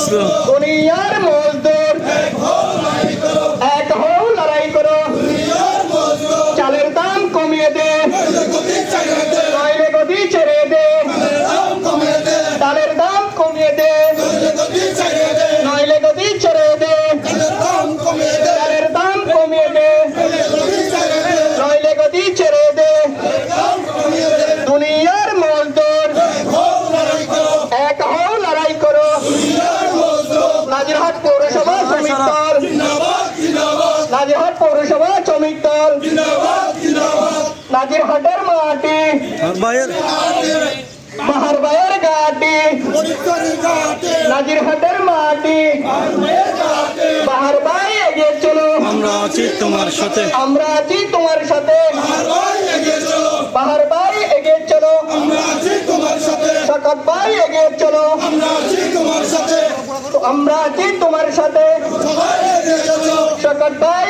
是。নাজিরহাট পৌরসভা শ্রমিক দল। নাজিরহাট পৌরসভা শ্রমিক দল। নাজিরহাটের মাটি। মাহারবায়ের গাটি। নাজিরহাটের মাটি। মাহারবাই এগিয়ে চলো। আমরা আছি তোমার সাথে। আমরা আছি তোমার সাথে। মাহারবাই এগিয়ে চলো। আমরা আছি তোমার সাথে। ভাই আমরা আছি তোমার সাথে। শকত ভাই